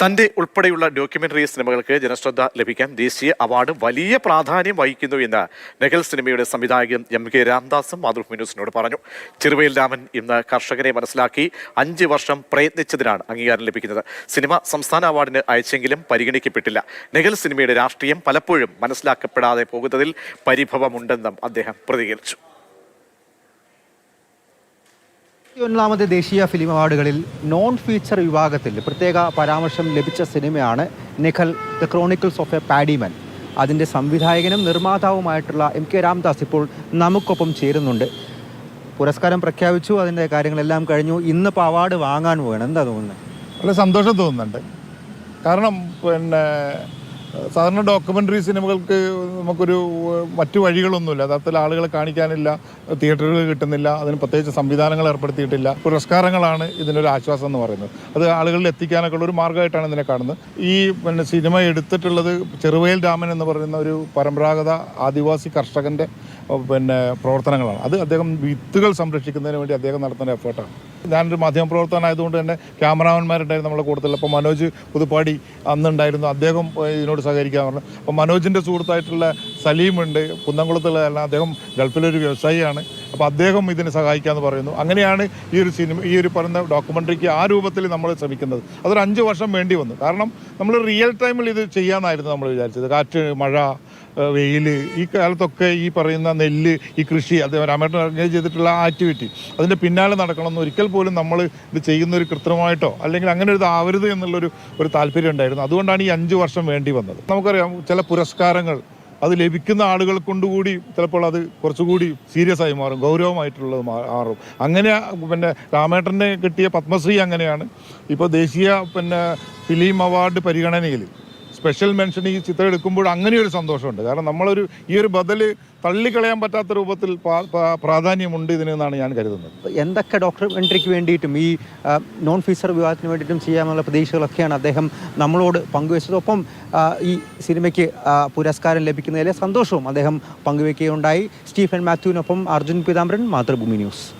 തന്റെ ഉൾപ്പെടെയുള്ള ഡോക്യുമെന്ററി സിനിമകൾക്ക് ജനശ്രദ്ധ ലഭിക്കാൻ ദേശീയ അവാർഡ് വലിയ പ്രാധാന്യം വഹിക്കുന്നു എന്ന് നെഹൽ സിനിമയുടെ സംവിധായകൻ എം കെ രാംദാസും മാതൃഭൂമി ന്യൂസിനോട് പറഞ്ഞു. ചെറുവയിൽ രാമൻ ഇന്ന് കർഷകരെ മനസ്സിലാക്കി അഞ്ച് വർഷം പ്രയത്നിച്ചതിനാണ് അംഗീകാരം ലഭിക്കുന്നത്. സിനിമ സംസ്ഥാന അവാർഡിന് അയച്ചെങ്കിലും പരിഗണിക്കപ്പെട്ടില്ല. നെഹൽ സിനിമയുടെ രാഷ്ട്രീയം പലപ്പോഴും മനസ്സിലാക്കപ്പെടാതെ പോകുന്നതിൽ പരിഭവമുണ്ടെന്നും അദ്ദേഹം പ്രതികരിച്ചു. ഒന്നാമത് ദേശീയ ഫിലിം അവാർഡുകളിൽ നോൺ ഫീച്ചർ വിഭാഗത്തിൽ പ്രത്യേക പരാമർശം ലഭിച്ച സിനിമയാണ് നിഖൽ the chronicles of a paddyman അതിന്റെ സംവിധായകനും നിർമ്മാതാവുമായിട്ടുള്ള എം കെ രാംദാസ് ഇപ്പോൾ നമുക്കൊപ്പം ചേരുന്നുണ്ട്. പുരസ്കാരം പ്രഖ്യാപിച്ചു അതിന്റെ കാര്യങ്ങളെല്ലാം കഴിഞ്ഞു. ഇന്നിപ്പോൾ അവാർഡ് വാങ്ങാൻ പോവുകയാണ് എന്താ തോന്നുന്നത്? വളരെ സന്തോഷം തോന്നുന്നുണ്ട്. കാരണം പിന്നെ സാധാരണ ഡോക്യുമെന്ററി സിനിമകൾക്ക് നമുക്കൊരു മറ്റു വഴികളൊന്നുമില്ല. അത്തരത്തിൽ ആളുകളെ കാണിക്കാനില്ല തിയേറ്ററുകൾ കിട്ടുന്നില്ല അതിന് പ്രത്യേകിച്ച് സംവിധാനങ്ങൾ ഏർപ്പെടുത്തിയിട്ടില്ല പുരസ്കാരങ്ങളാണ് ഇതിനൊരു ആശ്വാസം എന്ന് പറയുന്നത്. അത് ആളുകളിൽ എത്തിക്കാനൊക്കെ ഉള്ള ഒരു മാർഗമായിട്ടാണ് ഇതിനെ കാണുന്നത്. ഈ പിന്നെ സിനിമ എടുത്തിട്ടുള്ളത് ചെറുവയൽ രാമൻ എന്ന് പറയുന്ന ഒരു പരമ്പരാഗത ആദിവാസി കർഷകന്റെ പിന്നെ പ്രവർത്തനങ്ങളാണ്. അത് അദ്ദേഹം വിത്തുകൾ സംരക്ഷിക്കുന്നതിന് വേണ്ടി അദ്ദേഹം നടത്തുന്ന എഫേർട്ടാണ്. ഞാനൊരു മാധ്യമപ്രവർത്തകനായതുകൊണ്ട് തന്നെ ക്യാമറാമാൻമാരുണ്ടായിരുന്നു നമ്മളെ കൂടുതൽ അപ്പോൾ മനോജ് പുതുപ്പാടി അന്നുണ്ടായിരുന്നു. അദ്ദേഹം ഇതിനോട് സഹകരിക്കാൻ പറഞ്ഞു. അപ്പോൾ മനോജിന്റെ സുഹൃത്തായിട്ടുള്ള സലീമുണ്ട്. കുന്നംകുളത്തുള്ള അദ്ദേഹം ഗൾഫിലൊരു വ്യവസായിയാണ്. അപ്പോൾ അദ്ദേഹം ഇതിനെ സഹായിക്കാമെന്ന് പറയുന്നു. അങ്ങനെയാണ് ഈ ഒരു സിനിമ ഈ ഒരു പറയുന്ന ഡോക്യുമെന്ററിക്ക് ആ രൂപത്തിൽ നമ്മൾ ശ്രമിക്കുന്നത്. അതൊരു അഞ്ച് വർഷം വേണ്ടി വന്നു. കാരണം നമ്മൾ റിയൽ ടൈമിൽ ഇത് ചെയ്യാമെന്നായിരുന്നു നമ്മൾ വിചാരിച്ചത്. കാറ്റ് മഴ വെയിൽ ഈ കാലത്തൊക്കെ ഈ പറയുന്ന നെല്ല് ഈ കൃഷി അത് രാമേട്ടൻ ഓർഗനൈസ് ചെയ്തിട്ടുള്ള ആക്ടിവിറ്റി അതിന്റെ പിന്നാലെ നടക്കണമെന്ന് ഒരിക്കൽ പോലും നമ്മൾ ഇത് ചെയ്യുന്ന ഒരു കൃത്രിമമായിട്ടോ അല്ലെങ്കിൽ അങ്ങനെ ഒരു ആവരുത് എന്നുള്ളൊരു ഒരു താല്പര്യം ഉണ്ടായിരുന്നു. അതുകൊണ്ടാണ് ഈ അഞ്ച് വർഷം വേണ്ടി വന്നത്. നമുക്കറിയാം ചില പുരസ്കാരങ്ങൾ അത് ലഭിക്കുന്ന ആളുകൾ കൊണ്ടുകൂടി ചിലപ്പോൾ അത് കുറച്ചുകൂടി സീരിയസ് ആയി മാറും ഗൗരവമായിട്ടുള്ളത് മാറും. അങ്ങനെ പിന്നെ രാമേട്ടനെ കിട്ടിയ പത്മശ്രീ അങ്ങനെയാണ്. ഇപ്പോൾ ദേശീയ പിന്നെ ഫിലിം അവാർഡ് പരിഗണനയിൽ സ്പെഷ്യൽ മെൻഷൻ ഈ ചിത്രം എടുക്കുമ്പോൾ അങ്ങനെ ഒരു സന്തോഷമുണ്ട്. കാരണം നമ്മളൊരു ഈ ഒരു ബദൽ തള്ളിക്കളയാൻ പറ്റാത്ത രൂപത്തിൽ പ്രാ- പ്രാ- പ്രാധാന്യമുണ്ട് ഇതിനെന്നാണ് ഞാൻ കരുതുന്നത്. എന്തൊക്കെ ഡോക്യുമെന്ററിക്ക് വേണ്ടിയിട്ടും ഈ നോൺ ഫീച്ചർ വിവാഹത്തിന് വേണ്ടിയിട്ടും ചെയ്യാമെന്നുള്ള പ്രതീക്ഷകളൊക്കെയാണ് അദ്ദേഹം നമ്മളോട് പങ്കുവച്ചത്. ഒപ്പം ഈ സിനിമയ്ക്ക് പുരസ്കാരം ലഭിക്കുന്നതിലെ സന്തോഷവും അദ്ദേഹം പങ്കുവയ്ക്കുകയുണ്ടായി സ്റ്റീഫൻ മാത്യുവിനൊപ്പം അർജുൻ പീതാംബരൻ മാതൃഭൂമി ന്യൂസ്.